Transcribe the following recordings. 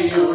you.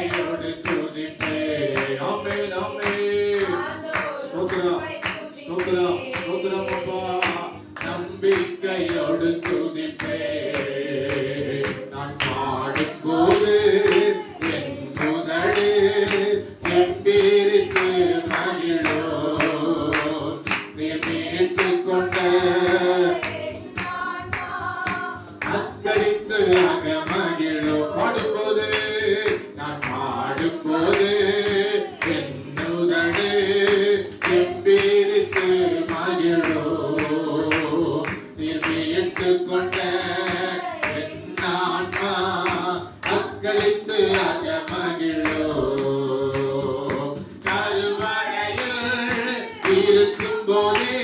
ஆண்டவரை துதிப்பே ஆமே நாமே ஸ்தோத்திரம் ஸ்தோத்திரம் ஸ்தோத்திரம் அப்பா நம்பிக்கையோடு துதிப்பே நான் பாடும்போது என் புதடு நம்பிருக்கு மகிழோ நீ மீட்டு கொண்ட அக்கடித்து அக இருக்கும் போது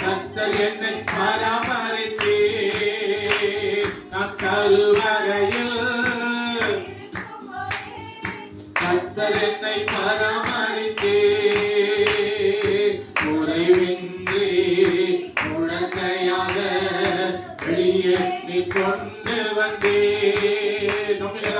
கத்தர் என்னை பராமரித்தே. நான் கருவறையில் கத்தர் என்னை பராமரித்தே. குறைவின்றி முழக்கையாக வெளியே நீ கொண்டு வந்தே. தமிழக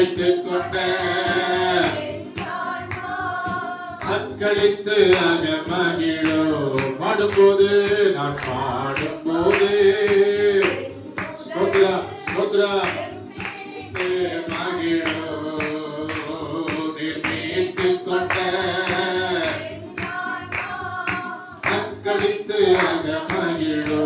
ஏற்றுக்கொண்ட கழித்து அகமகிழோ பாடும்போது நான் பாடும்போது. ஸ்தோத்ரா ஸ்தோத்ரா மகிழோ. நீர்த்து கொண்ட கழித்து அகமகிழோ